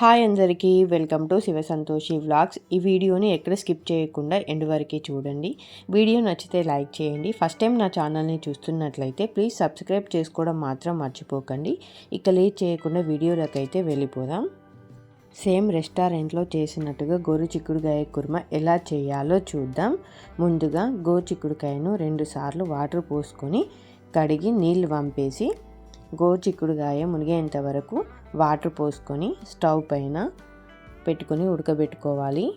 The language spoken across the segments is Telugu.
హాయ్ అందరికీ welcome to Shiva Santoshi vlogs ఈ వీడియోని ఎక్కడ స్కిప్ చేయకుండా ఎండ్ వరకు చూడండి. వీడియో నచ్చితే లైక్ చేయండి. ఫస్ట్ టైం నా ఛానల్ని చూస్తున్నట్లయితే ప్లీజ్ సబ్స్క్రైబ్ చేసుకోవడం మాత్రం మర్చిపోకండి. ఇక లేట్ చేయకుండా వీడియోలోకి అయితే వెళ్ళిపోదాం. సేమ్ రెస్టారెంట్లో చేసినట్టుగా గోరు చిక్కుడుకాయ కుర్మ ఎలా చేయాలో చూద్దాం. ముందుగా గోరు చిక్కుడుకాయను రెండుసార్లు వాటర్ పోసుకొని కడిగి నీళ్ళు పంపేసి గోచిక్కుడుగాయ చిక్కుడుకాయ మునిగేంత వరకు వాటర్ పోసుకొని స్టవ్ పైన పెట్టుకొని ఉడకబెట్టుకోవాలి.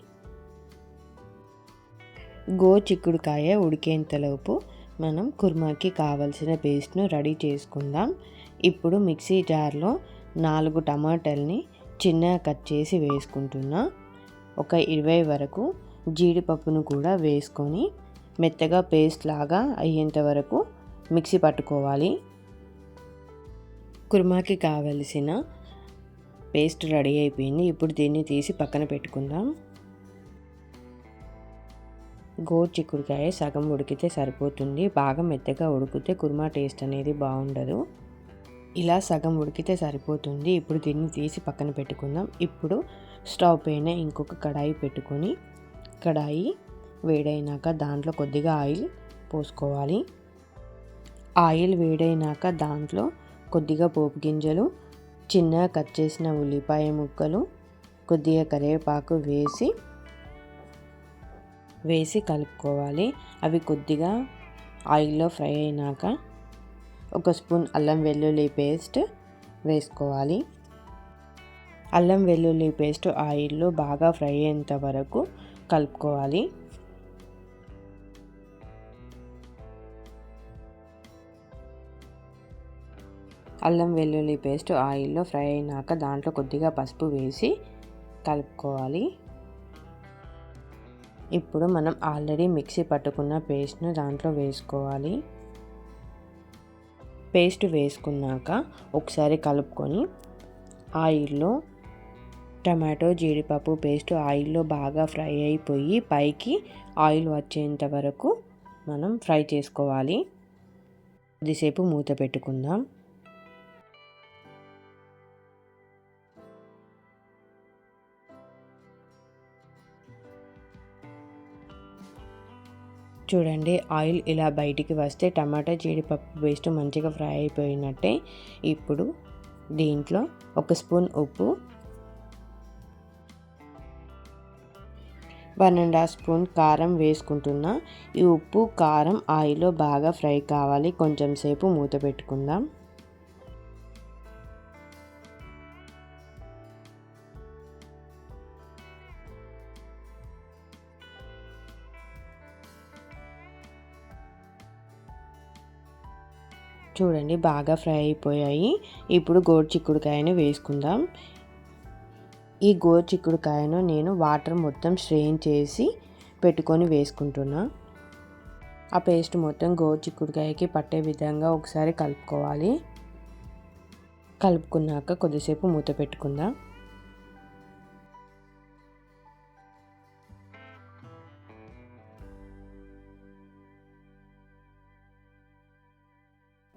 గో చిక్కుడుకాయ ఉడికేంతలోపు మనం కుర్మాకి కావలసిన పేస్ట్ను రెడీ చేసుకుందాం. ఇప్పుడు మిక్సీ జార్లో నాలుగు టమాటాలని చిన్నగా కట్ చేసి వేసుకుంటున్నా. ఒక ఇరవై వరకు జీడిపప్పును కూడా వేసుకొని మెత్తగా పేస్ట్ లాగా అయ్యేంత వరకు మిక్సీ పట్టుకోవాలి. కుర్మాకి కావలసిన పేస్ట్ రెడీ అయిపోయింది. ఇప్పుడు దీన్ని తీసి పక్కన పెట్టుకుందాం. గోరు చిక్కుడుకాయ సగం ఉడికితే సరిపోతుంది. బాగా మెత్తగా ఉడికితే కుర్మా టేస్ట్ అనేది బాగుండదు. ఇలా సగం ఉడికితే సరిపోతుంది. ఇప్పుడు దీన్ని తీసి పక్కన పెట్టుకుందాం. ఇప్పుడు స్టవ్ పైన ఇంకొక కడాయి పెట్టుకొని కడాయి వేడైనాక దాంట్లో కొద్దిగా ఆయిల్ పోసుకోవాలి. ఆయిల్ వేడైనాక దాంట్లో కొద్దిగా పోపు గింజలు చిన్నగా కట్ చేసిన ఉల్లిపాయ ముక్కలు కొద్దిగా కరివేపాకు వేసి వేసి కలుపుకోవాలి. అవి కొద్దిగా ఆయిల్లో ఫ్రై అయినాక ఒక స్పూన్ అల్లం వెల్లుల్లి పేస్ట్ వేసుకోవాలి. అల్లం వెల్లుల్లి పేస్ట్ ఆయిల్లో బాగా ఫ్రై అయ్యేంత వరకు కలుపుకోవాలి. అల్లం వెల్లుల్లి పేస్ట్ ఆయిల్లో ఫ్రై అయినాక దాంట్లో కొద్దిగా పసుపు వేసి కలుపుకోవాలి. ఇప్పుడు మనం ఆల్రెడీ మిక్సీ పట్టుకున్న పేస్ట్ను దాంట్లో వేసుకోవాలి. పేస్ట్ వేసుకున్నాక ఒకసారి కలుపుకొని ఆయిల్లో టమాటో జీడిపప్పు పేస్ట్ ఆయిల్లో బాగా ఫ్రై అయిపోయి పైకి ఆయిల్ వచ్చేంత వరకు మనం ఫ్రై చేసుకోవాలి. కొద్దిసేపు మూత పెట్టుకుందాం. చూడండి ఆయిల్ ఇలా బయటికి వస్తే టమాటా జీడిపప్పు పేస్ట్ మంచిగా ఫ్రై అయిపోయినట్టే. ఇప్పుడు దీంట్లో ఒక స్పూన్ ఉప్పు వన్ అండ్ హాఫ్ స్పూన్ కారం వేసుకుంటున్నా. ఈ ఉప్పు కారం ఆయిల్లో బాగా ఫ్రై కావాలి. కొంచెం సేపు మూత పెట్టుకుందాం. చూడండి బాగా ఫ్రై అయిపోయాయి. ఇప్పుడు గోరు చిక్కుడుకాయని వేసుకుందాం. ఈ గోరు చిక్కుడుకాయను నేను వాటర్ మొత్తం స్ట్రెయిన్ చేసి పెట్టుకొని వేసుకుంటున్నా. ఆ పేస్ట్ మొత్తం గోరు చిక్కుడుకాయకి పట్టే విధంగా ఒకసారి కలుపుకోవాలి. కలుపుకున్నాక కొద్దిసేపు మూత పెట్టుకుందాం.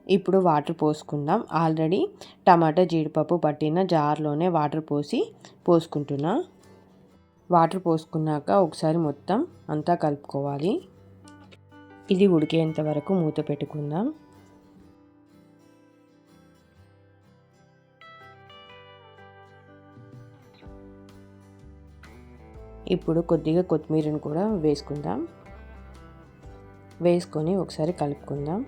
ఇప్పుడు వాటర్ పోసుకుందాం. ఆల్రెడీ టమాటా జీడిపప్పు పట్టిన జార్లోనే వాటర్ పోసి పోసుకుంటున్నా. వాటర్ పోసుకున్నాక ఒకసారి మొత్తం అంతా కలుపుకోవాలి. ఇది ఉడికేంత వరకు మూత పెట్టుకుందాం. ఇప్పుడు కొద్దిగా కొత్తిమీరను కూడా వేసుకుందాం. వేసుకొని ఒకసారి కలుపుకుందాం.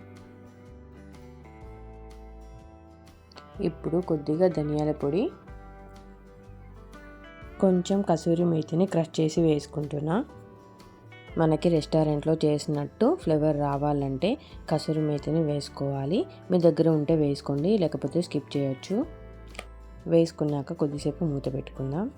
ఇప్పుడు కొద్దిగా ధనియాల పొడి కొంచెం కసూరి మేతిని క్రష్ చేసి వేసుకుంటున్నా. మనకి రెస్టారెంట్లో చేసినట్టు ఫ్లేవర్ రావాలంటే కసూరి మేతిని వేసుకోవాలి. మీ దగ్గర ఉంటే వేసుకోండి లేకపోతే స్కిప్ చేయొచ్చు. వేసుకున్నాక కొద్దిసేపు మూత పెట్టుకుందాం.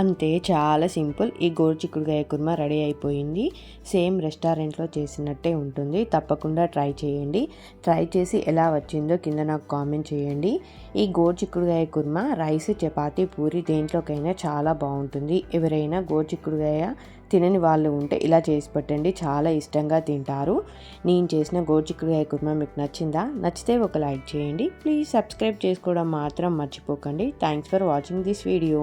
అంతే చాలా సింపుల్. ఈ గోరు చిక్కుడుకాయ కుర్మా రెడీ అయిపోయింది. సేమ్ రెస్టారెంట్లో చేసినట్టే ఉంటుంది. తప్పకుండా ట్రై చేయండి. ట్రై చేసి ఎలా వచ్చిందో కింద నాకు కామెంట్ చేయండి. ఈ గోరు చిక్కుడుకాయ కుర్మా రైస్ చపాతీ పూరి దేంట్లోకైనా చాలా బాగుంటుంది. ఎవరైనా గోరు చిక్కుడుకాయ తినని వాళ్ళు ఉంటే ఇలా చేసి పెట్టండి. చాలా ఇష్టంగా తింటారు. నేను చేసిన గోచిక్కుడుకాయ కుర్మా మీకు నచ్చిందా? నచ్చితే ఒక లైక్ చేయండి. ప్లీజ్ సబ్స్క్రైబ్ చేసుకోవడం మాత్రం మర్చిపోకండి. Thanks for watching this video.